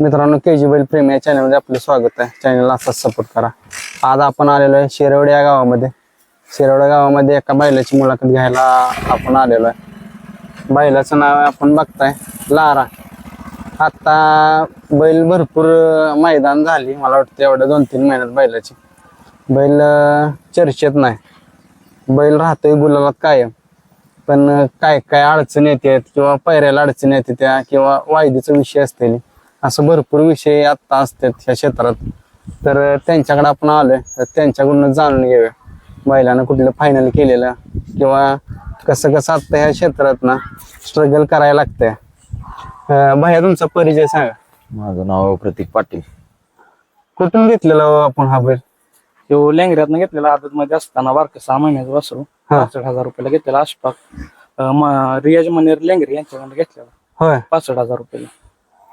मित्रांनो के जी बैल प्रेमी या चॅनलमध्ये आपलं स्वागत आहे. चॅनलला असाच सपोर्ट करा. आज आपण आलेलो आहे शिरवड या गावामध्ये. शिरवड गावामध्ये एका बैलाची मुलाखत घ्यायला आपण आलेलो आहे. बैलाचं नाव आपण बघताय लारा. आत्ता बैल भरपूर मैदान झाली. मला वाटतं एवढ्या दोन तीन महिन्यात बैलाची. बैल चर्चेत नाही. बैल राहतोय गुलालात कायम. पण काय काय अडचणी येतात किंवा पैऱ्याला अडचणी येते त्या किंवा वायदीचा विषय असतील. असं भरपूर विषय आत्ता असतात ह्या क्षेत्रात. तर त्यांच्याकडे आपण आलोय तर त्यांच्याकडून जाणून घेऊया. बैलानं कुठलं फायनल केलेलं किंवा कसं कसं आत्ता ह्या क्षेत्रात ना स्ट्रगल करायला लागतंय. भैया तुमचा परिचय सांगा. माझं नाव प्रतीक पाटील. कुठून घेतलेला हो आपण हा बैल? तो लेंगऱ्यातनं घेतलेला आदत मध्ये असताना बारक सहा महिन्याचं वासरू हा. पासष्ट हजार रुपयाला घेतलेला अशफाक अं, म- रियाज मनेर लेंगरे यांच्याकडे घेतलेला. होय. पासष्ट हजार रुपयाला.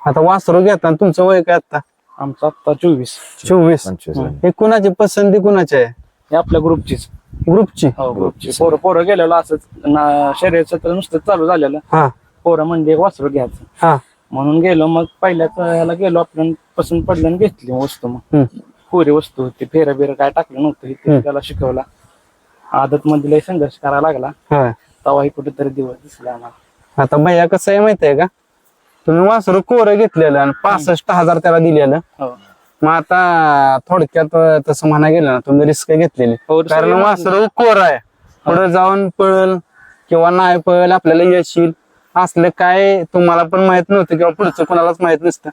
आता वासरू घेता तुमचं वय काय आता आमचा आत्ता चोवीस. चोवीस. पंचवीस हे. कुणाची पसंती कुणाची आहे? हे आपल्या ग्रुपचीच. ग्रुपची? हो ग्रुपची पोरं पोरं गेलेलो असंच. ना शर्यत तर नुसतं चालू झालेलं. हा. पोरं म्हणजे एक वासरू घ्यायचं. हा. म्हणून गेलो मग पहिल्याच ह्याला गेलो आपण पसंत पडलं आणि घेतली वस्तू मग. हम्म. पुरी वस्तू होती फेरं बिरं काय टाकलं नव्हतं इथे त्याला शिकवला. आदत मध्ये लय संघर्ष करायला लागला. तेव्हा कुठेतरी दिवस दिसले आम्हाला. आता भैया कसं आहे माहितीये का? तुम्ही वासरू कोरं घेतलेलं आणि पासष्ट हजार त्याला दिलेलं. हो. मग आता थोडक्यात तसं म्हणा गेलं ना तुम्ही रिस्क घेतलेली. हो, risk कारण घेतली. वासरू कोर आहे. पुढे जाऊन पळल किंवा नाही पळल आपल्याला यश येईल असलं काय तुम्हाला पण माहीत नव्हतं किंवा पुढचं कोणालाच माहीत नसतं.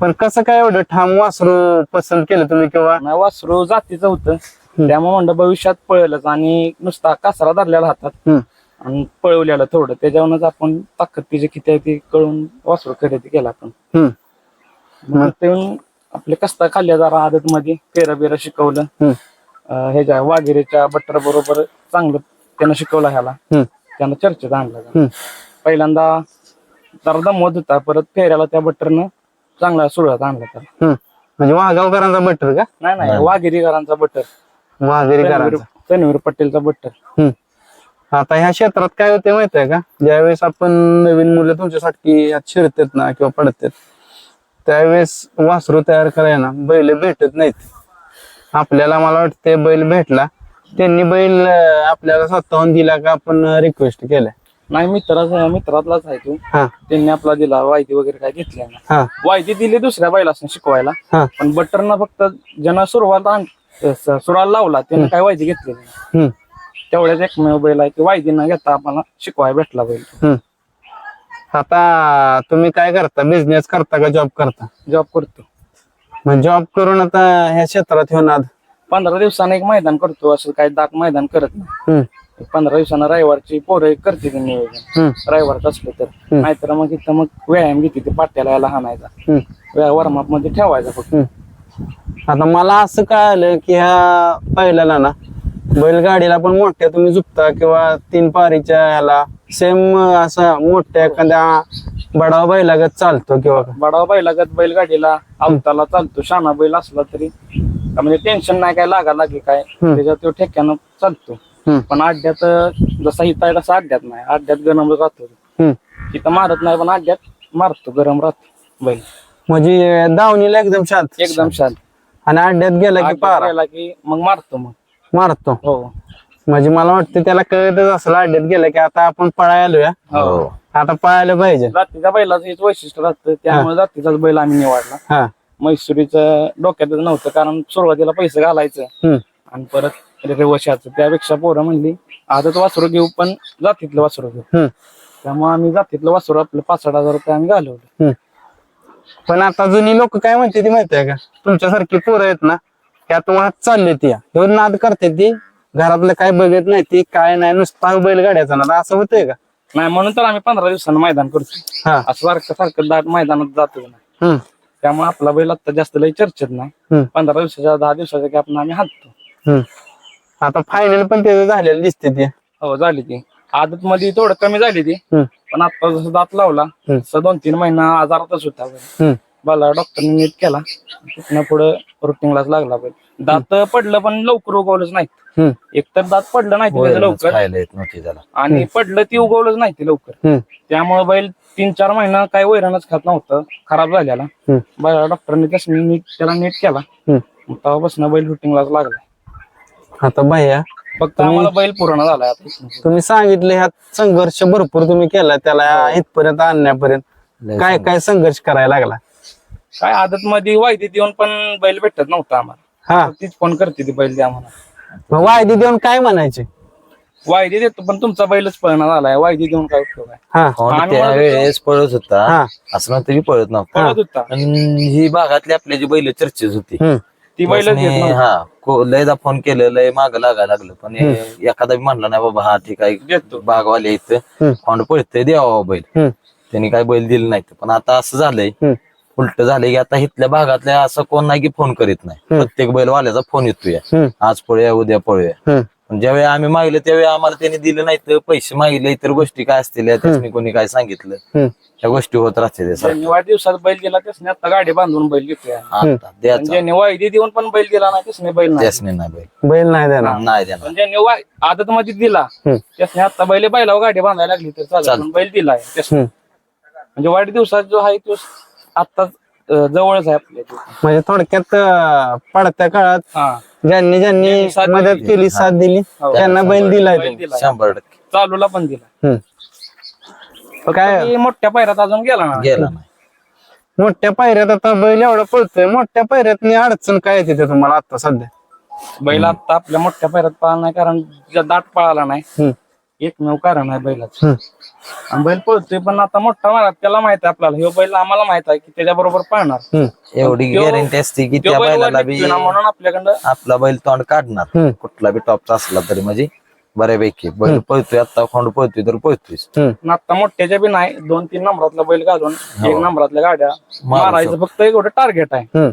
पण कसं काय एवढं ठाम वासरू पसंत केलं तुम्ही किंवा? नाही वासरू जातीचं होतं. त्यामुळे म्हणलं भविष्यात पळलंच आणि नुसता कासरा धरलेला हातात. हम्म. आणि पळवलेलं थोडं. त्याच्यावरूनच आपण ताकद तिची किती आहे ती कळून वासरू खरेदी केला आपण. हम्म. मग ते आपले कस्ता खाल्ल्या जरा आदत मध्ये फेरा बिरा शिकवलं. हम्म. अं, ह्याच्या वाघिरीच्या बट्टर बरोबर चांगलं त्यानं शिकवलं ह्याला. हम्म. त्यानं चर्चेत आणलं हम्म. पहिल्यांदा जरा दमवत होता परत फेऱ्याला त्या बट्टरनं चांगला सुरुवात आणला त्याला. हम्म. म्हणजे वाघावकरांचा बटर का? नाही नाही वाघिरीकरांचा बट्टर. महागिरीकरांचा तन्वीर पटेलचा बट्टर. हम्म. आता ह्या क्षेत्रात काय होते माहीत आहे का? ज्यावेळेस आपण नवीन मुलं तुमच्यासाठी शिरतात ना किंवा पडतात त्यावेळेस वासरू तयार करायला ना बैल भेटत नाहीत. आपल्याला मला वाटते बैल भेटला त्यांनी बैल आपल्याला स्वतःहून दिला का आपण रिक्वेस्ट केलाय? नाही मित्राचा मित्रातलाच आहे तू. त्यांनी आपला दिला वायदी वगैरे काय घेतली वायदी दिली दुसऱ्या बैलासने शिकवायला पण बट्टरनं फक्त ज्यांना सुरुवात सुराला लावला त्याने काय वायदी घेतली तेवढ्याच एकमेव बैल आहे की वायदी न घेता आम्हाला शिकवायला भेटला बैल. आता तुम्ही काय करता? बिझनेस करता का जॉब करता? जॉब करतो. म्हणजे जॉब करून आता ह्या क्षेत्रात येऊन आज? पंधरा दिवसानं एक मैदान करतो असं काही दाट मैदान करत नाही. हम्म पंधरा दिवसानं रविवारची पोरं करते ते नियोजन. हम्म रविवारचं असलं तर. नाहीतर मग इथं मग व्यायाम घेते ते पाट्याला याला हाणायचा. हम्म वॉर्मअपमध्ये ठेवायचा फक्त. हम्म. आता मला असं काय आलं की ह्या पहिल्याला ना बैलगाडीला पण मोठ्या तुम्ही झुकता किंवा तीन पारीच्या ह्याला सेम असा मोठ्या एखाद्या बडाव बैलागत चालतो किंवा. बडावा बैलागत बैलगाडीला अवताला चालतो. शाना बैल असला तरी म्हणजे टेन्शन नाही काय लागा लागे काय. त्याच्यात तो ठेक्यानं चालतो. पण अड्ड्यात जसा हिता आहे तसा अड्ड्यात नाही. अड्ड्यात गरम राहतो. तिथं मारत नाही पण अड्ड्यात मारतो गरम राहतो बैल. म्हणजे दावणीला एकदम शांत. एकदम शांत. आणि अड्ड्यात गेला की अड्ड्यात पारा. गेला की मग मारतो मग. मारतो. हो. म्हणजे मला वाटतं त्याला कळतच असलं अड्ड्यात गेलं की आता आपण पळायला आलोया हो. आता पळायला पाहिजे. जातीच्या बैलाचं हेच वैशिष्ट्य राहतं. त्यामुळे जातीचाच बैल आम्ही निवडला. हा. मैसुरीचं डोक्यातच नव्हतं कारण सुरुवातीला पैसे घालायचं. हम्म. आणि परत रेवशाचं त्यापेक्षा पोरं म्हणली आदत वासरू घेऊ पण जातीतलं वासरू घेऊ. हम्म. त्यामुळे आम्ही जातीतलं वासरू आपलं पाच साठ हजार रुपये आम्ही घालवलं. हम्म. पण आता जुनी लोक काय म्हणते ती माहितीये का? तुमच्यासारखी पोरं आहेत ना त्यात वाहत चालले ती. ह्यो नाद करते ती. घरातलं काय बघत नाही ती काय नाही नुसता बैलगाड्याचा ना असं होतंय का? नाही म्हणून तर आम्ही पंधरा दिवसानं मैदान करतो हा. असं सारखं सारखं दाट मैदानात जातो नाही हम्म. त्यामुळे आपला बैल आता जास्त लय चर्चेत नाही. हम्म. पंधरा दिवसाच्या दहा दिवसाच्या गॅप आम्ही हम्म. आता फायनल पण त्याचं झालेलं दिसते ती. हो झाली ती. आदत मध्ये थोडं कमी झाली ती. हम्म. पण आता जसं दात लावला तसं दोन तीन महिना आजारातच होता. बैल हम्म. मला डॉक्टरने नीट केला. तिथनं पुढं रुटीनलाच लागला बैल दात पडलं पण लवकर उगवलंच नाही हम्म, एक तर दात पडलं नाही त्याचं लवकर. खायला येत नव्हती त्याला. आणि पडलं ती उगवलंच नाही ते लवकर. हम्म, त्यामुळे बैल तीन चार महिना काय वैरणच खात नव्हतं. खराब झालेला. हम्म, बैला डॉक्टरने त्याच्यानी नीट त्याला नीट केला. हम्म. मग तेव्हापासून बैल रुटीनलाच लागला. आता भैया फक्त आम्हाला बैल पूर्ण आता. तुम्ही सांगितले ह्यात संघर्ष भरपूर तुम्ही केला त्याला इथपर्यंत आणण्यापर्यंत. लय काय काय संघर्ष करायला लागला? काय आदत मध्ये वायदी देऊन पण बैल भेटत नव्हता आम्हाला. हा. तीच फोन करते ती बैल द्या म्हणा मग वायदी देऊन काय म्हणायचे? वायदी देतो पण तुमचा बैलच पळणार झालाय वायदी देऊन काय उपयोग आहे? हा. आम्ही त्यावेळेस पळत होता. हा. असं नव्हतं की पळत नव्हता. पळत होता. आणि ही भागातली आपली जी बैल चर्चेत होती. हम्म, ती बैलच देत त्यासनी, नव्हती. हा को- लयदा फोन केलं लय माग लागायला लागलं. पण हे एखादा बी म्हणला नाही बाबा हा ठीक आहे देतो बागवाले इथं हम्म. कोंड पळतंय द्यावा बैल. हम्म, त्यांनी काय बैल दिलं नाही पण आता असं झालंय. हम्म, उलट झालंय की आता इथल्या भागातल्या असं कोण नाही की फोन करीत नाही. प्रत्येक बैलवाल्याचा फोन येतोय. आज पळूया उद्या पळूया. पण ज्यावेळी आम्ही मागले त्यावेळी आम्हाला त्यांनी दिलं नाही तर पैसे मागितले इतर गोष्टी काय असतील त्याच्यानी कोणी काय सांगितलं. त्या गोष्टी होत राहते ते सर ज्यांनी वाढदिवसात बैल दिला त्यासने आता गाडी बांधून बैल घेतोय. आणि आता द्यायचा. ज्यांनी वायदी देऊन पण बैल दिला नाही त्यासने बैल त्यासनी नाही बैल. बैल नाही देणार. नाही देणार. ज्यांनी वाय- आदत मध्ये दिला त्यासने आता बैल बैलावर गाडी बांधायला लागली तर बैल हम्म. म्हणजे वाढदिवसात जो आहे तो आता जवळच आहे आपल्या इथे. म्हणजे थोडक्यात अं, पडत्या काळात हा ज्यांनी ज्यांनी ज्यांनी साथ मदत दिली. केली साथ दिली हो. त्यांना बैल. दिलाय. शंभर टक्के चालूला पण दिला हम्म. काय मोठ्या पायऱ्यात अजून गेला ना गेला नाही मोठ्या पायऱ्यात आता बैल एवढा पळतोय मोठ्या पायऱ्यात अडचण काय येते ते तुम्हाला आता सध्या बैल आता आपल्या मोठ्या पायऱ्यात पळाला नाही कारण ज्या दाट पळाला नाही हम्म, एकमेव कारण आहे बैलाचं हम्म, आणि बैल पळतोय पण आता मोठा मारा त्याला माहीत आहे आपल्याला. हे बैल आम्हाला माहीत आहे की त्याच्या बरोबर पळणार. हम्म, एवढी त्यो- गॅरंटी असते की त्यो त्या बैल बैलाला बी ना म्हणून आपल्याकडं आपला बैल तोंड काढणार. कुठला बी टॉपचा असला तरी म्हणजे बऱ्यापैकी. बैल पळतोय आता खोंड पळतोय तर पळतोय. आता मोठ्याच्या बी नाही दोन तीन नंबरातला बैल घालून एक नंबरातल्या गाड्या मारू मारायचं फक्त एक टार्गेट आहे.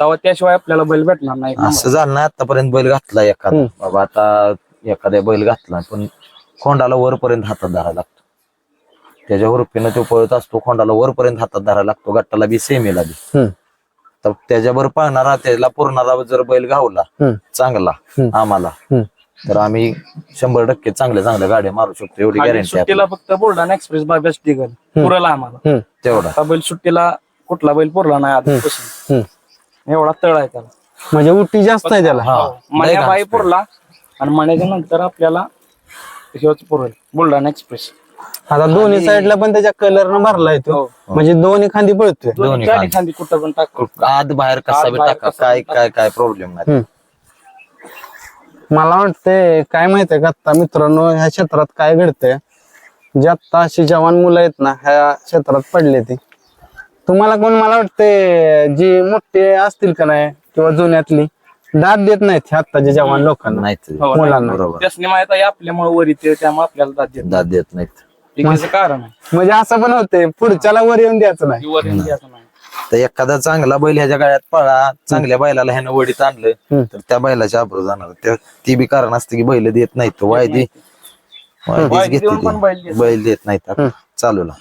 तेव्हा त्याशिवाय आपल्याला बैल भेटणार नाही. एक असं झालं नाही आतापर्यंत बैल घातला एखादा. बाबा आता एखाद्या बैल घातला पण खोंडाला वरपर्यंत हातात धरायला लागतो. त्याच्या हुरपीनं तो पळत असतो खोंडाला वरपर्यंत हातात धरायला लागतो गट्टाला बी सेमीला बी हम्म, तर त्याच्यावर पळणारा त्याला पुरणारा जर बैल घावला हम्म, चांगला आम्हाला हम्म. तर आम्ही शंभर टक्के चांगल्या चांगल्या गाड्या मारू शकतो एवढी गॅरंटी सुट्टीला फक्त बुलढाणा एक्सप्रेस बाय बेस्ट निघल पुरला आम्हाला. हम्म, तेवढा. आता बैल सुट्टीला कुठला बैल पुरला नाही आधीपासून. एवढा तळ आहे त्याला. म्हणजे उठी जास्त आहे त्याला. हा. मण्या बाई पुरला आणि मण्याच्या नंतर आपल्याला ह्योच पुरेल. बुलढाणा एक्सप्रेस. आता दोन्ही साईडला पण त्याच्या कलर न भरलाय तो. हो. म्हणजे दोन्ही खांदी पळतोय. दोन्ही चारी खांदी. खांदी कुठं पण टाक. आत बाहेर कसा आत बी बाहेर टाका. कसा काय बी काय काय प्रॉब्लेम नाही. हम्म. मला वाटतंय काय माहितीये का आता मित्रांनो ह्या क्षेत्रात काय घडतंय? जे आता अशी जवान मुलं आहेत ना ह्या क्षेत्रात पडले ती. तुम्हाला कोण मला वाटतंय जी मोठे असतील का नाही किंवा जुन्यातली दाद देत नाहीत ह्या आत्ताच्या जवान लोकांना नाहीत. हो, मुलांना. बरोबर. त्यासनी माहीत आहे आपल्यामुळे वर येते त्यामुळे आपल्याला दाद देत दाद देत नाहीत. कारण आहे. म्हणजे असं पण होते पुढच्याला वर येऊन द्यायचं नाही. वर येऊन द्यायचं नाही. तर एखादा चांगला बैल ह्याच्या गाड्यात पळा चांगल्या बैलाला ह्यानं वडीत आणलं. तर त्या बैलाच्या आबरू जाणार. त्या- ती बी कारण असते की बैल देत नाहीत तो वायदी वायदीच वायदी घेते देऊन. पण बैल देत बैल देत नाहीत. चालूला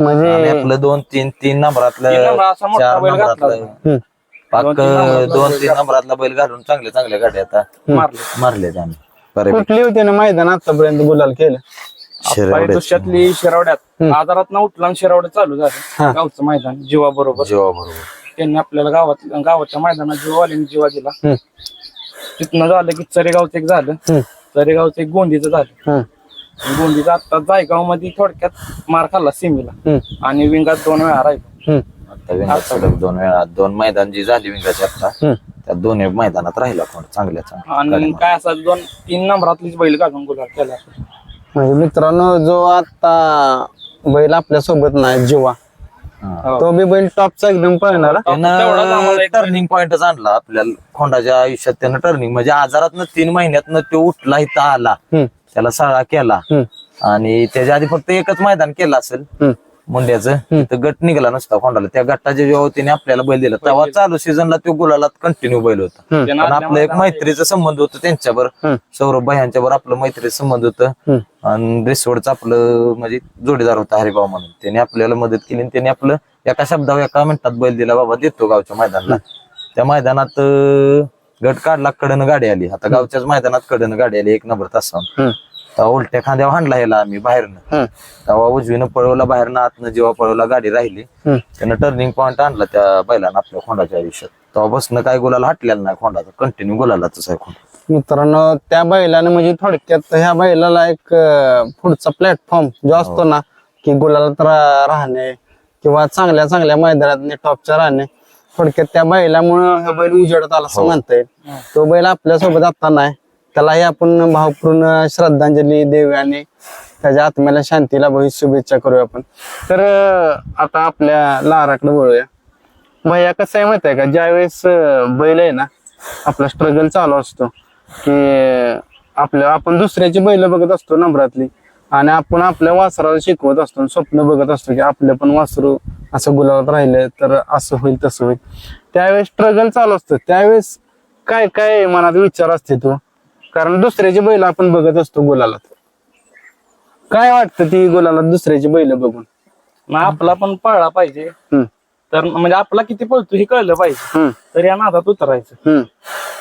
म्हणजे आपलं दोन तीन तीन नंबरातलं तीन नंबर असा मोठा चार बैल घातला नंबरातलं हम्म, पाक दोन तीन नंबरातला दोन बैल तीन नंबरातला बैल घालून चांगल्या चांगल्या गाड्या आता मारले. आम्ही. बऱ्यापैकी. कुठली होती ना मैदान आतापर्यंत गुलाल केलं? शिरवड्यात. दुष्यातली शिरावड्यात आजारात न उठला आणि शिरावड्यात चालू हा. झालं गावचं मैदान जीवा बरोबर. जीवाबरोबर त्यांनी आपल्याला गावात गावाच्या मैदानात जीवावाल्यांनी जीवा दिला. हम्म, तिथनं झालं की चरेगावचं एक झालं. हम्म, चरेगावचं एक गोंदीचं झालं. हम्म, आणि गोंदीचं आता जायगावमध्ये थोडक्यात मार खाल्ला सिमीला. हम्म, आणि विंगात दोन वेळा राहिलो. हम्म, आता विंगात दोन वेळा दोन मैदान जी झाली विंगाची आता हम्म. त्या दोन्ही मैदानात राहिला कोण? चांगल्या चांगल्या आणि काय असं दोन तीन नंबरातलीच बैल घालून गुलाल केला. म्हणजे मित्रांनो जो आता बैल आपल्यासोबत नाही जीवा. तो बी बैल टॉपचा एकदम पळणार हा? तेवढाच आम्हाला एक टर्निंग पॉइंटच आणला आपल्याला खोंडाच्या आयुष्यात त्यानं टर्निंग म्हणजे आजारात तीन महिन्यात तो उठला इथं आला. हम्म, त्याला सळा केला. हम्म, आणि त्याच्या आधी फक्त एकच मैदान केलं असेल. हम्म, मुंड्याचं तर गट निघाला नसता खोंडाला. त्या गटाच्या जेव्हा त्याने आपल्याला बैल दिला. तेव्हा चालू सीझनला तो गुलालात कंटिन्यू बैल होता. पण आपल्या आपलं एक मैत्रीचं संबंध होतं त्यांच्यावर. सौरभ भाई यांच्यावर आपलं मैत्रीचं संबंध होतं. आणि रिसोडचं आपलं म्हणजे जोडीदार होता हरिभाऊ म्हणून. त्याने आपल्याला मदत केली आणि त्याने आपलं एका शब्दावर एका मिनिटात बैल दिला बाबा देतो गावच्या मैदानाला. त्या मैदानात गट काढला कडनं गाडी आली. आता गावच्याच मैदानात कडनं गाडी आली एक नंबर तासावर. हम्म, तेव्हा उलट्या खांद्यावर हाणला ह्याला आम्ही बाहेरनं. तेव्हा उजवीनं पळवला बाहेरनं आतनं जेव्हा पळवला गाडी राहिली. त्यानं टर्निंग पॉईंट आणला त्या बैलानं आपल्या खोंडाच्या आयुष्यात. तेव्हापासून काय गुलाला हटलेला नाही खोंडाचा. कंटिन्यू गुलालाच आहे खोंड. मित्रांनो त्या बैलाने म्हणजे थोडक्यात ह्या बैलाला एक अं, पुढचा प्लॅटफॉर्म जो असतो ना की गुलालात रा- राहणे किंवा चांगल्या चांगल्या मैदानात टॉपच्या राहणे. थोडक्यात त्या बैलामुळं हा बैल उजेडत आला असं म्हणता येईल. तो बैल आपल्यासोबत आता नाही. त्यालाही आपण भावपूर्ण श्रद्धांजली देऊया आणि त्याच्या आत्म्याला शांतीला भविष्य शुभेच्छा करूया आपण. तर आता आपल्या लाराकडे वळूया. भैया कसं आहे माहीत आहे का? ज्यावेळेस बैल आहे ना आपला स्ट्रगल चालू असतो की आपल्या आपण दुसऱ्याची बैल बघत असतो नंबरातली आणि आपण आपल्या वासराला शिकवत असतो आणि स्वप्न बघत असतो की आपलं पण वासरू असं गुलाबात राहिलं तर असं होईल तसं होईल. त्यावेळेस स्ट्रगल चालू असतं. त्यावेळेस काय काय मनात विचार असते तो? कारण दुसऱ्याची बैल आपण बघत असतो गुलालात काय वाटतं ती गुलालात दुसऱ्याची बैल बघून? मग आपला पण पळला पाहिजे. हम्म, तर म्हणजे आपला किती पळतो हे कळलं पाहिजे. हम्म, तर या नादात उतरायचं. हम्म,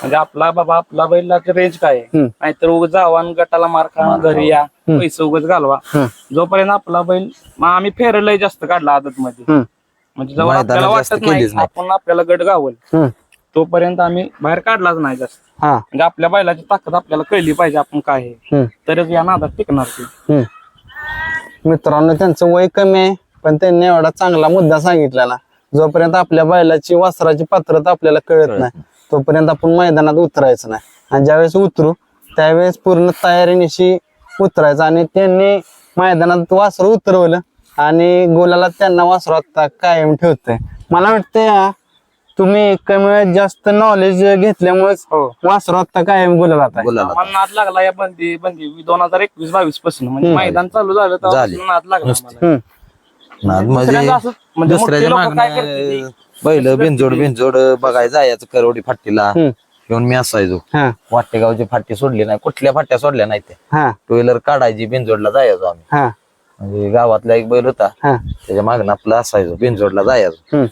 म्हणजे आपला बाबा आपला बैलाची रेंज काय आहे? हम्म. नाहीतर उगाच जावा आणि गटाला मार खा घरी या पैसे उगाच घालवा. हम्म, जोपर्यंत आपला बैल मग आम्ही फेरलंय जास्त काढला आदत मध्ये हम्म, म्हणजे जेव्हा मैदानात आपल्याला जास्त वाटत नाही. आपण आपल्याला गट गावल. हम्म. तोपर्यंत आम्ही बाहेर काढलाच नाही जास्त. हा. म्हणजे आपल्या बैलाची ताकद आपल्याला कळली पाहिजे आपण काय आहे. हम्म. तरच या नादात टिकणार ते. हम्म. मित्रांनो त्यांचं वय कमी आहे पण त्यांनी एवढा चांगला मुद्दा सांगितलेला. जोपर्यंत आपल्या बैलाची वासराची पात्रता आपल्याला कळत नाही तोपर्यंत आपण मैदानात उतरायचं नाही. आणि ज्यावेळेस उतरू त्यावेळेस पूर्ण तयारीनिशी उतरायचं. आणि त्यांनी मैदानात वासरू उतरवलं आणि गोलाला त्यांना वासरू आता कायम ठेवतंय. मला वाटतंय तुम्ही कमी वेळात जास्त नॉलेज घेतल्यामुळेच हो. वासरू आता कायम गुलाला आहे. गुलाला नाद लागला या बंदी बंदी दोन हजार एकवीस बावीसपासून. म्हणजे मैदान चालू झालं झाली. तेव्हा नाद लागला आम्हाला. हम्म. नाद म्हणजे दुसऱ्यांदा असं- म्हणजे मोठे दुसऱ्याच्या लोकं काय मागणं करतील? बैल बिनजोड बिनजोड बघायला जायचं करवडी फाटीला हम्म. घेऊन मी असायचो हा. वाटेगावची फाटी सोडली नाही कुठल्या फाट्या सोडल्या नाही त्या. हा. टू व्हीलर काढायची बिनजोडला जायचो आम्ही. हा. म्हणजे गावातला एक बैल होता हा. त्याच्या मागणं आपलं असायचो बिनजोडला जायचो. हम्म.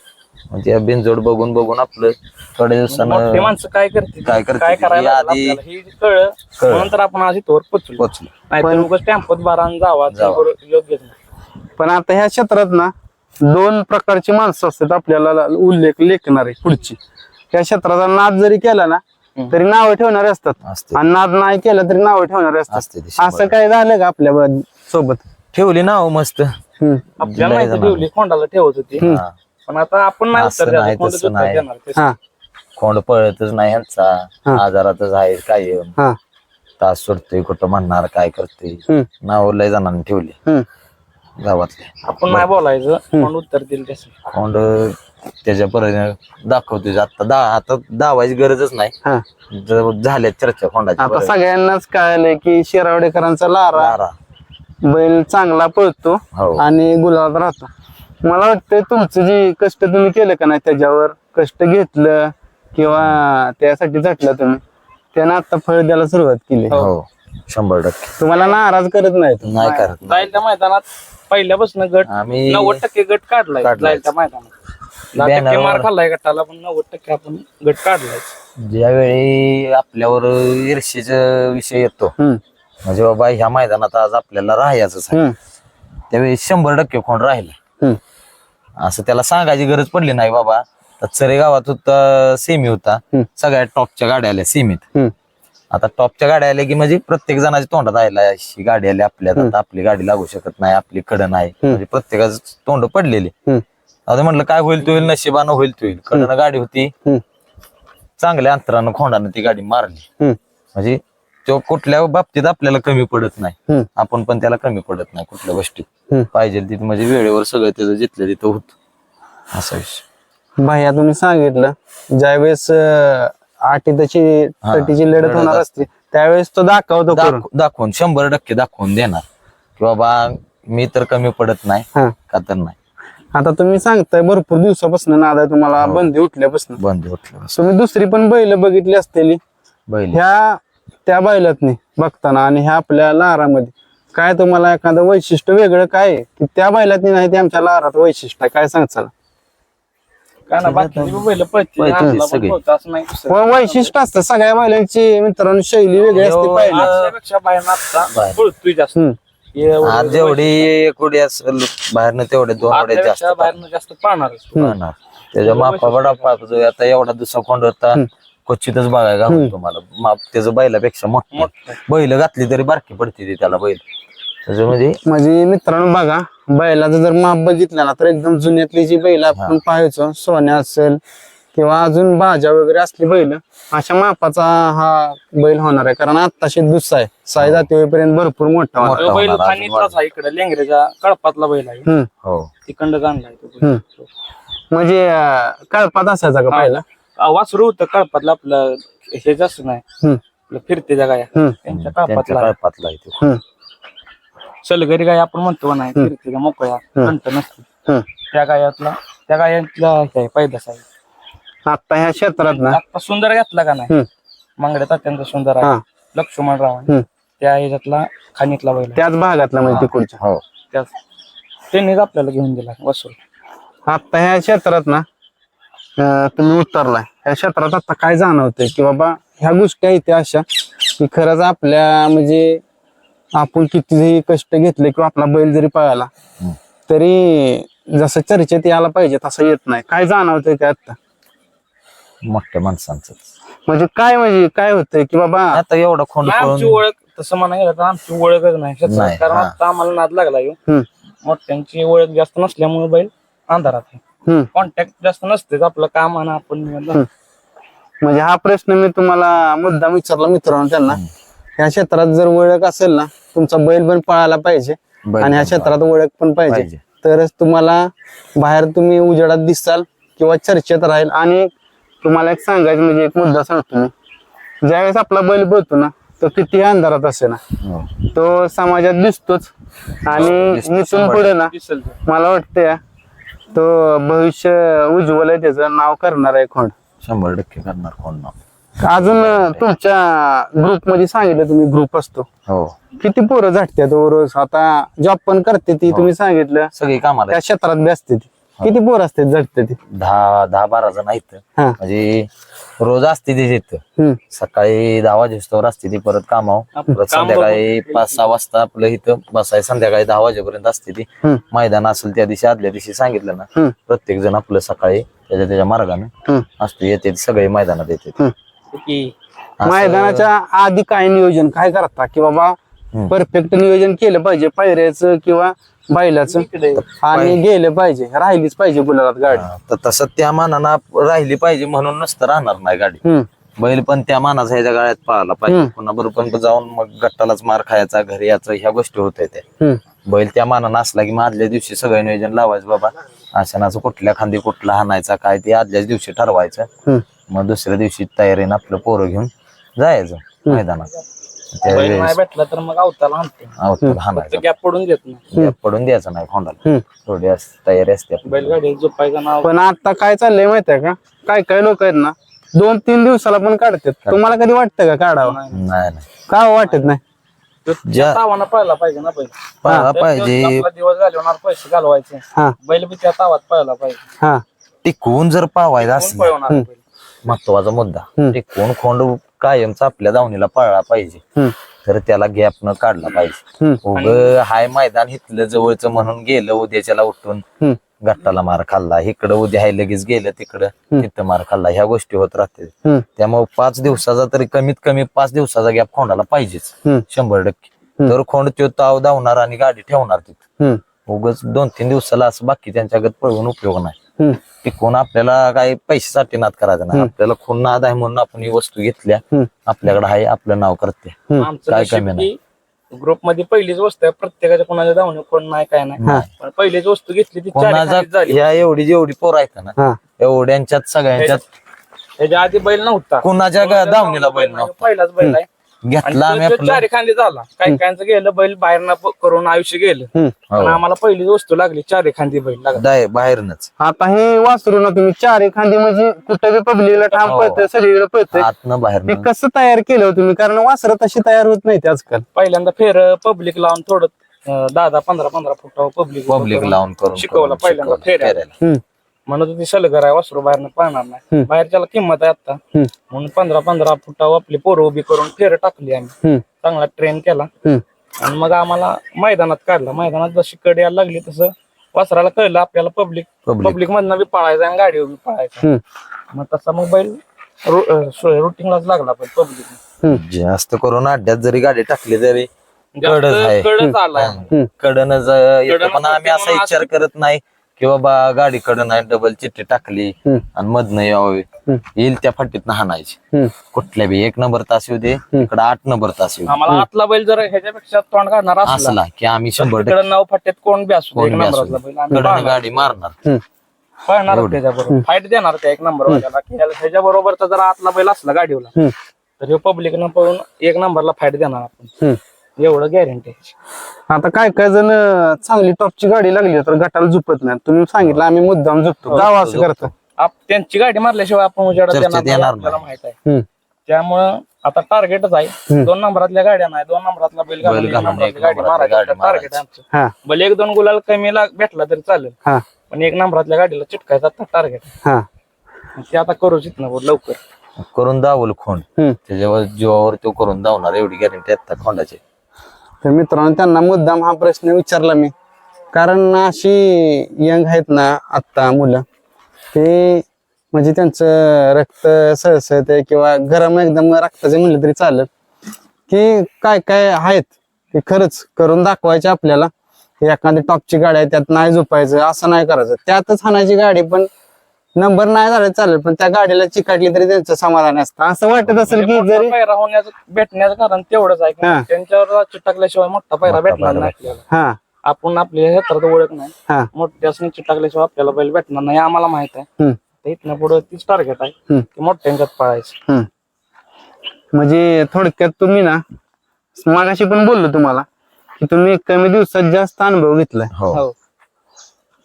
म्हणजे या बिनजोड बघून बघून आपलं थोड्या मोठे दिवसानं माणसं काय करते काय करतील? काय करायला हे लागलं आधी- आपल्याला हे कळलं कळलं. म्हणून तर आपण आज इथवर पोचलो पोचलो नाहीतर उगाच टेम्पोत बारा जावा ते जावा. बरोबर योग्यच नाही पण आता ह्या क्षेत्रात ना दोन प्रकारची माणसं असतात आपल्याला उल्लेख लेखणारे पुढची त्या क्षेत्राचा नाद जरी केला ना तरी नाव ठेवणारे असतात असते आणि नाद नाही केलं तरी नाव ठेवणारे असतात असते ते शंभर. असं काय झालं का आपल्या ब- सोबत ठेवली ना हो मस्त. आपल्याला लय माहिती जमाना. ठेवली कोंडाला ठेवत होती हा. पण आता आपण नाही असं उत्तर द्यायचं, नाही, कोंडच तसं उत्तर नाही. देणार. ते हा कोंड पळतच नाही ह्यांचा हा. आजारातच आहे कायम हा तास सोडतोय कुठं म्हणणार काय करते हम्म. नाव लय जणांनी ठेवली हम्म. गावातले आपण नाही बोलायचं कोण उत्तर दिल तसं कोंड त्याच्या पर्यंत दाखवतोय आता दा आता दावायची गरजच नाही हा ज- झाल्या चर्चा कोंडाची आता. सगळ्यांनाच कळलंय की शिरावडेकरांचा लारा लारा. बैल चांगला पळतो हो आणि गुलाबात राहतो मला वाटतं तुमचं जे कष्ट तुम्ही केलं का नाही त्याच्यावर कष्ट घेतलं किंवा त्यासाठी झटलं तुम्ही त्यानं आता फळ द्यायला सुरुवात केली. हो शंभर टक्के. तुम्हाला नाराज करत नाही तो. नाही करत. त्या मैदानात पहिल्यापासून गट आम्ही नव्वद टक्के गट काढलाय. त्या मैदानात. दहा टक्के बॅनरवर- मार खाल्लाय गटाला पण नव्वद टक्के आपण गट काढलाय. ज्यावेळी आपल्यावर ईर्षेचा विषय येतो हम्म, म्हणजे बाबा ह्या मैदानात आज आपल्याला राहायचंच आहे. हम्म, त्यावेळी शंभर टक्के कोण राहिला? हम्म, असं त्याला सांगायची गरज पडली नाही बाबा. तर चरे गावात होता सेमी होता. सगळ्या टॉपच्या गाड्या आल्या सेमीत. आता टॉपच्या गाड्या आल्या की म्हणजे प्रत्येक जणाच्या तोंडात आयला अशी गाडी आली आपल्यात. आता आपली गाडी लागू शकत नाही आपली कडन आहे म्हणजे प्रत्येकाच तोंड पडलेली. आता म्हटलं काय होईल तो होईल नशिबानं होईल तो होईल. कडनं गाडी होती. चांगल्या अंतरानं खोंडानं ती गाडी मारली. म्हणजे तो कुठल्या बाबतीत आपल्याला कमी पडत नाही. आपण पण त्याला कमी पडत नाही कुठल्या गोष्टीत. पाहिजे तिथे म्हणजे वेळेवर सगळं त्याचं जिथलं तिथं होत. असा विषय. भैया तुम्ही सांगितलं ज्यावेळेस हा, तटीची लढत होणार असते. त्यावेळेस तो दाखवतो दाखवून शंभर टक्के दाखवून देणार. की बाबा मी तर कमी पडत नाही हा. का तर नाही. आता तुम्ही सांगताय भरपूर दिवसापासून नाद तुम्हाला बंदी उठल्यापासून. बंद उठलं तुम्ही दुसरी पण बैल बघितली असतेली. बैल. ह्या त्या बैलातनी बघताना आणि ह्या आपल्या लारामध्ये. काय तुम्हाला एखादं वैशिष्ट्य वेगळं काय आहे? की त्या बैलातनी नाही ते आमच्या लारात वैशिष्ट्य आहे? काय सांगचाल काय ना बाकी बैल पळते पळते नाचला पण सगळे. पळतो असं नाही दुसरं. व वैशिष्ट्य असतं. सगळ्या बैलांची मित्रांनो शैली वेगळी असते हो, पाहिजे नाचल्यापेक्षा बाहेर नाचता बाहेर. पळतोय जास्त. हम्म. हे एवढं आज जेवढी एकुडी असेल बाहेरनं तेवढे दोन वडे जास्त आतल्यापेक्षा बाहेरनं जास्त पाहणार. त्याच्या मापा बडा पाहतो आता एवढा दुसरा कोंड होता. क्वचितच बघायला गावतो तुम्हाला. माप त्याचं बैलापेक्षा मोठं. मोठं. बैल घातली तरी बारकी पडते ती त्याला बैल. त्याचं म्हणजे म्हणजे मित्रांनो बघा बैलाचं जर माप बघितलं ना तर एकदम जुन्यातली जी बैल आपण पाहायचो. सोन्या असेल किंवा अजून भाज्या वगैरे असली बैल अशा मापाचा हा बैल होणार आहे. कारण आत्ताशी दुसरा आहे. साई जाती होईपर्यंत भरपूर मोठा होणार बैल खाणीतलाच आहे इकडे. लेंगरेच्या कळपातला बैल आहे. हम्म. हो. तिकडं जाणलाय तो बैल. हम्म. म्हणजे अं, कळपात असायचा का पहिला? वासरू होतं कळपातलं आपलं हे जास्त नाही हम्म. आपलं फिरते त्या गाया हम्म. त्यांच्या त्यांच्या कळपातला आहे. कळपातला आहे तो. हम्म. सलगरी गाय आपण म्हणतो नाही फिरते त्या मोकळ्या कंठ नसते हम्म. त्या गायातला त्या गायातला हे आहे पैदास आहे आता ह्या क्षेत्रात ना आता सुंदर घातला का नाही हम्म. मांगड्या तात्यांचा सुंदर हा. आहे लक्ष्मणराव आहे. हम्म. त्या ह्याच्यातला खाणीतला बैल आहे. त्याच भागातला म्हणजे तिकडच्या हो त्याच त्यांनीच आपल्याला घेऊन दिला वासरू आता ह्या क्षेत्रात ना तुम्ही उतरलाय ह्या क्षेत्रात आता काय जाणवतंय की बाबा ह्या गोष्टी आहेत त्या अशा की खरंच आपल्या म्हणजे आपण कितीही कष्ट घेतले किंवा आपला बैल जरी पळाला. तरी जसं चर्चेत यायला पाहिजे तसं येत नाही काय जाणवतंय काय आता मोठ्या माणसांचं म्हणजे काय म्हणजे काय होतंय की बाबा आता एवढा खोंड आमची ओळख तसं म्हणा गेलं तर आमची ओळखच नाही क्षेत्रात. नाही, कारण हा. आता आम्हाला नाद लागला हम्म, मोठ्यांची ओळख जास्त नसल्यामुळे बैल अंधारात आहे. कॉन्टॅक्ट जास्त नसतेच आपलं काम आणि आपण. म्हणजे हा प्रश्न मी तुम्हाला मुद्दाम विचारला मित्रांनो त्यांना. ह्या क्षेत्रात जर ओळख असेल ना तुमचा बैल पण पळायला पाहिजे आणि ह्या क्षेत्रात ओळख पण पाहिजे. तरच तुम्हाला बाहेर तुम्ही उजेडात दिसाल किंवा चर्चेत राहील. आणि तुम्हाला एक सांगायचं म्हणजे एक मुद्दा सांगतो मी. ज्यावेळेस आपला बैल बोलतो ना तो किती अंधारात असे ना हो. तो समाजात दिसतोच. आणि इथून पुढे ना. मला वाटतं तो भविष्य उज्ज्वल आहे त्याचं नाव करणार आहे खोंड शंभर टक्के करणार कोण ना अजून तुमच्या ग्रुपमध्ये सांगितलं तुम्ही ग्रुप असतो. हो. किती पोरं झटतात हो रोज? आता जॉब पण करते ती तुम्ही सांगितलं. सगळी कामाला त्या क्षेत्रात बी असते ती. किती पोरं असते झटते ती? दहा दहा बारा जण आहेत. हा. म्हणजे रोज असते ती तिथं हम्म. सकाळी दहा वाजेस्तवर असते ती परत कामावर. आपलं परत संध्याकाळी पाच सहा वाजता आपलं इथं बसाय संध्याकाळी दहा वाजेपर्यंत असते ती. हम्म. मैदान असेल त्या दिवशी आदल्या दिवशी सांगितलं ना. हम्म. प्रत्येक जण आपलं सकाळी त्याच्या त्याच्या मार्गाने हम्म. असतो येते ते सगळे मैदानात येते असं- मैदानाच्या आधी काय नियोजन काय करता? की बाबा. परफेक्ट नियोजन केलं पाहिजे पायऱ्याचं किंवा बैलाचं. आणि गेलं पाहिजे राहिलीच पाहिजे गुलाबात गाडी. हा, तर तसं त्या मानानं राहिली पाहिजे म्हणून नसतं राहणार नाही गाडी. हम्म. बैल पण त्या मानाचा ह्याच्या गाड्यात पाहायला पाहिजे. पुन्हा बरोबर पण जाऊन मग गट्टालाच मार खायचा घरी यायचं ह्या गोष्टी होत त्या. हम्म. बैल त्या मानानं असला की मग आदल्या दिवशी सगळं नियोजन लावायचं बाबा. आसनाचं कुठल्या खांदी कुठला हाणायचा काय ते आदल्याच दिवशी ठरवायचं. हम्म. मग दुसऱ्या दिवशी तयारीनं आपलं पोरं घेऊन जायचं मैदानात. बैल त्यावेळेस नाही भेटला तर मग अवताला आणतो. अवतार फक्त हाणायचं. गॅप पडून देत नाही. गॅप पडून द्यायचं नाही खोंडाला. थोडी अस- तयारी असते आपली. बैलगाडी झोपायचं नाव. पण आता काय चाललंय माहितीये का? काय काय लोक आहेत ना दोन तीन दिवसाला पण काढतात. तुम्हाला कधी वाटतं का काढावं? नाही नाही. का वाटत नाही? ज्या तावानं पळायला पाहिजे ना बैल. पाहायला पाहिजे. दिवस आपला दिवस घालवणार पैसे घालवायचे. हा. बैल बी त्या तावात पळायला पाहिजे. हा. टिकवून जर पावायचं कोण असलं. पळवणार बैल? महत्त्वाचा मुद्दा. टिकवून खोंड कायमचा आपल्या दावणीला पळला पाहिजे. तर त्याला गॅप न काढला पाहिजे. उग हाय मैदान इथलं जवळचं म्हणून गेलं उद्याच्याला उठून गट्टाला मार खाल्ला. इकडं उद्या हाय लगेच गेलं तिकडं तिथं मार खाल्ला. ह्या गोष्टी होत हम्म. त्यामुळे पाच दिवसाचा तरी कमीत कमी पाच दिवसाचा गॅप खोंडाला पाहिजेच. शंभर टक्के. तर खोंड तो ताव धावणार आणि गाडी ठेवणार तिथं. उगच दोन तीन दिवसाला असं बाकी त्यांच्याकडे पळवून उपयोग नाही. टिकून आपल्याला काही पैशासाठी नाद करायचा नाही. आपल्याला खून नाद आहे म्हणून आपण ही वस्तू घेतल्या. आपल्याकडे आहे आपलं नाव करते. काय कमी नाही. की ग्रुपमध्ये पहिलीच वस्तू आहे प्रत्येकाच्या कोणाच्या धावणे कोण नाही काय नाही. पण पहिलीच वस्तू घेतली ती चारी कोणाचा ह्या एवढी जेवढी पोर आहेत ना हा. एवढ्यांच्यात सगळ्यांच्यात त्याच्या आधी बैल नव्हता. कुणाच्या धावणीला बैल नव्हता. पहिलाच बैल आहे. घेतला आम्ही आपलं. चारी खांदी झाला. काही काहींचं गेलं बैल बाहेर करून आयुष्य गेलं. हम्म. हो. पण आम्हाला पहिलीच वस्तू लागली चारी खांदी बैल लागला. डाय- बाहेरनच. आता हे वासरू ना तुम्ही चार एखादी म्हणजे कुठे बी पब्लिकला ठाम हो. पळतंय सगळीकडे पळतंय. आतनं हे बाहेरनं कसं तयार केलं हो तुम्ही? कारण वासरं तशी तयार होत नाही आजकाल. पहिल्यांदा फेर पब्लिक लावून थोडं दहा दहा पंधरा पंधरा फुट पब्लिक पब्लिक लावून करून शिकवलं करून पहिल्यांदा शिकवलं. हम्म. म्हणत होती सलगर आहे वासरू बाहेरनं पाहणार नाही. हम्म. बाहेरच्याला किंमत आहे आता म्हणून पंधरा पंधरा फुटावर आपली पोरं उभी करून फेर टाकली आम्ही. चांगला ट्रेन केला. आणि मग आम्हाला मैदानात काढला. मैदानात जशी कड यायला लागली तसं वासराला कळलं आपल्याला पब्लिक. पब्लिक मधनं बी पळायचं आणि गाडी उभी पळायचं. मग तसा मग बैल रुटीनलाच लागला पण पब्लिक जास्त करून अड्ड्यात जरी गाडी टाकली तरी कडच आहे. कडच आलाय. हम्म. कडनच पण आम्ही असा विचार करत नाही. की बाबा गाडी कडन आहे डबल चिठ्ठी टाकली हम्म. आणि मधनं यावे. येईल त्या फाटीत हाणायची कुठल्या बी एक नंबर तास येऊ दे इकडे आठ नंबर तास येऊ दे. आम्हाला आतला बैल जर ह्याच्यापेक्षा तोंड काढणार असला असला की आम्ही शंभर टक्के तिकडे नऊ फट्ट्यात कोण बी असू दे, एक कोण बी असू आम्ही पाहणार. गाडी मारणार. त्याच्याबरोबर. फाईट देणार त्या एक नंबर ह्याच्या बरोबरचा जर आतला बैल असला गाडीवला. हम्म, तर ह्यो पब्लिकनं पळून एक नंबरला फाईट देणार आपण. हम्म. एवढं गॅरंटी आता काय काय जण चांगली टॉपची गाडी लागली तर गटाला झुपत नाही. तुम्ही सांगितलं आम्ही मुद्दाम झुपतो. गाव असं करतं त्यांची गाडी मारल्याशिवाय आपण उजेडात चर्चेत देणार नाही, येणार आपल्याला नाही. माहीत आहे. हम्म, त्यामुळं आता टार्गेटच आहे. दोन नंबरातल्या गाड्या नाही दोन नंबरातला बैल घालून एक घालून नंबरातली एक गाडी नंबरातली मारायची गाडी टार्गेट आहे आमचं. हा. भले एक दोन गुलाल कमी लाग- भेटला तरी चालेल हा. पण एक नंबरातल्या गाडीला चिटकायचा टार्गेट हा. ते आता करूच इथनं पुढं लवकर. करून दावल खोंड. हम्म. त्याच्यावर जीवावर तो करून दावणार एवढी गॅरंटी आता खोंडाची. तर मित्रांनो त्यांना मुद्दाम हा प्रश्न विचारला मी. कारण अशी यंग आहेत ना आत्ता मुलं ते म्हणजे त्यांचं रक्त सळसळत किंवा गरम एकदम रक्ताचे म्हणलं तरी चालत की काय काय आहेत ते खरंच करून दाखवायचे आपल्याला. एखादी टॉपची गाडी आहे त्यात नाही झोपायचं असं नाही करायचं. त्यातच हाणायची गाडी पण नंबर नाही झाला चालेल पण त्या गाडीला चिकाटली तरी त्यांचं समाधान असतं. असं वाटत असेल की जरी पैरा होण्याचं भेटण्याचं कारण तेवढंच आहे. की हा. त्यांच्यावर चिटकल्याशिवाय मोठा पैरा मोठा भेटणार नाही. आपल्याला हा. आपण आपल्या क्षेत्रात ओळख नाही. हा. मोठ्यासनी चिटकल्याशिवाय आपल्याला बैल भेटणार नाही हे आम्हाला माहीत आहे. हम्म. तर इथनं पुढे तीच टार्गेट आहे. की मोठ्यांच्यात पळायचं. हम्म. म्हणजे थोडक्यात तुम्ही ना मागाशी पण बोललो तुम्हाला की तुम्ही कमी दिवसात जास्त अनुभव घेतलाय. हो. हो.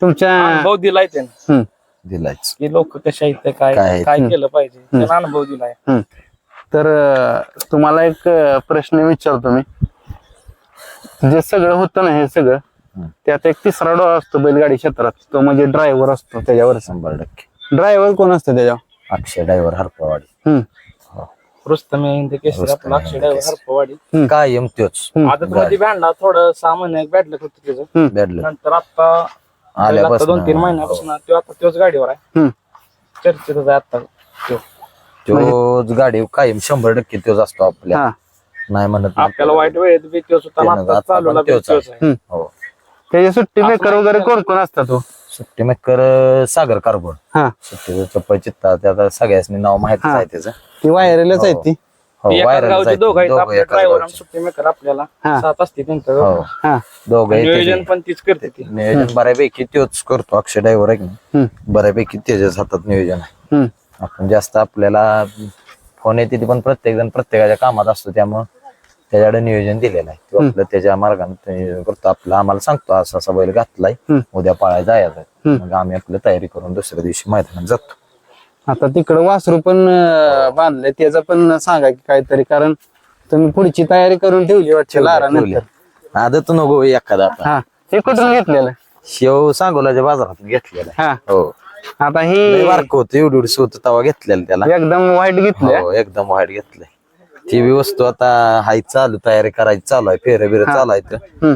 तुमच्या अनुभव दिलाय त्यानं. हम्म, दिलायच. की लोक कशा आहेत काय काय आहेत. काय केलं पाहिजे? त्यानं अनुभव दिलाय हम्म. तर अं, तुम्हाला एक अं, प्रश्न विचारतो मी. जे सगळं होतं ना हे सगळं हम्म. त्यात एक तिसरा डोळा असतो बैलगाडी क्षेत्रात. तो म्हणजे ड्रायव्हर असतो त्याच्यावर. शंभर टक्के. ड्रायव्हर कोण असतं त्याच्यावर? अक्षय ड्रायव्हर हरपवाडी. हम्म, रुस्तम हिंद केसरी रुस्तम आपला अक्षय ड्रायव्हर हरपवाडी. कायम त्योच आदत मध्ये भांडला थोडं महिने बॅटलक होतं त्याचं बॅडलं नंतर आता आल्यापासून- आता दोन तीन महिन्यापासून तो आता तोच गाडीवर आहे. हम्म. चर्चेतच आहे आता तो. गाडी कायम शंभर टक्के त्योच असतो आपल्या. हा. नाही म्हणत नाही. आपल्याला वाईट वेळेत बी तोच होता त्यानं आता आता चालूला पण बी तोच तोच आहे. आहे हम्म. हो. त्याची सुट्टी मेकर वगैरे कोण कोण असतात तो? सुट्टी मेकर सागर कारबोड हा. सुट्टी चप्पल चित्ता त्याचा सगळ्याच नाव माहितीच हा. आहे त्याचं. ती व्हायरलच आहे ती. हो दोघं आहेत आपले एकाच ड्रायव्हर आणि गावचे. सुट्टी मेकर आपल्याला. हा. सात असते त्यांचं. हो. गाव. हा. दोघं आहेत नियोजन त्याचे. पण तीच करते ती. नियोजन बऱ्यापैकी त्योच करतो अक्षय ड्रायव्हर आहे की नाही? हम्म, बऱ्यापैकी त्याच्याच हातात नियोजन आहे. हम्म, आपण जास्त आपल्याला फोन येते ती पण प्रत्येक जण प्रत्येकाच्या कामात असतो त्यामुळं त्याच्याकडे नियोजन दिलेलं आहे. तो आपलं त्याच्या मार्गाने ते नियोजन करतो. आपलं आम्हाला सांगतो असं असा बैल घातलाय हम्म. उद्या पाळायला जायचं हम्म. मग आम्ही आपलं तयारी करून दुसऱ्या दिवशी मैदानात जातो. आता तिकडं वासरू पण अं, बांधलंय. त्याचं पण सांगा की काहीतरी कारण तुम्ही पुढची तयारी करून ठेवली वाटते लारा नंतर. आदत नको एखादा हा. हे कुठून घेतलेलं? शेव सांगोलाच्या बाजारातून घेतलेला आहे. हा. हो. आता लय ही बारकं होतं एवढी एवढी होतं तेव्हा घेतलेलं त्याला. एकदम वाईट घेतली हो एकदम वाईट घेतलंय. ती बी वस्तू आता हाय चालू तयारी करायची चालू आहे फेर बिर चालायचं हम्म.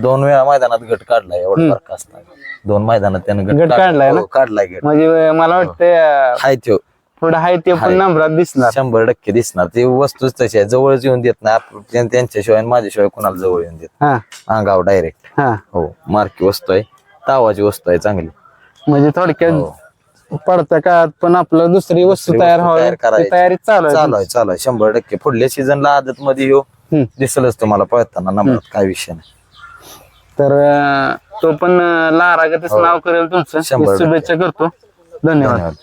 दोन वेळा मैदानात गट काढलाय एवढा फरक असताना दोन मैदानात त्यानं गट गट काढलाय ना? हो, काढलाय गट. म्हणजे मला वाटतं हाय त्यो. पुढे आहे ते पण नंबरात दिसणार. शंभर टक्के दिसणार. ती वस्तूच तशी आहे. जवळच येऊन देत नाही. आप- त्यां- त्यांच्याशिवाय आणि माझ्याशिवाय कोणाला जवळ येऊन देत हा. अंगाव डायरेक्ट हा. हो. मार्की वस्तू आहे. तावाची वस्तू आहे. चांगली. म्हणजे थोडक्यात पडत्या काळात पण आपलं दुसरी वस्तू तयार व्हावी. तयार करायची. ती तयारी चालू आहे. चालू आहे चालू आहे. शंभर टक्के. पुढल्या सीझनला आदत मध्ये येऊ. दिसलच तुम्हाला पळताना नंबरात काय विषय नाही. तर अं, तो पण लारागतच नाव करेल तुमचं. शंभर टक्के. शुभेच्छा करतो. धन्यवाद. धन्यवाद.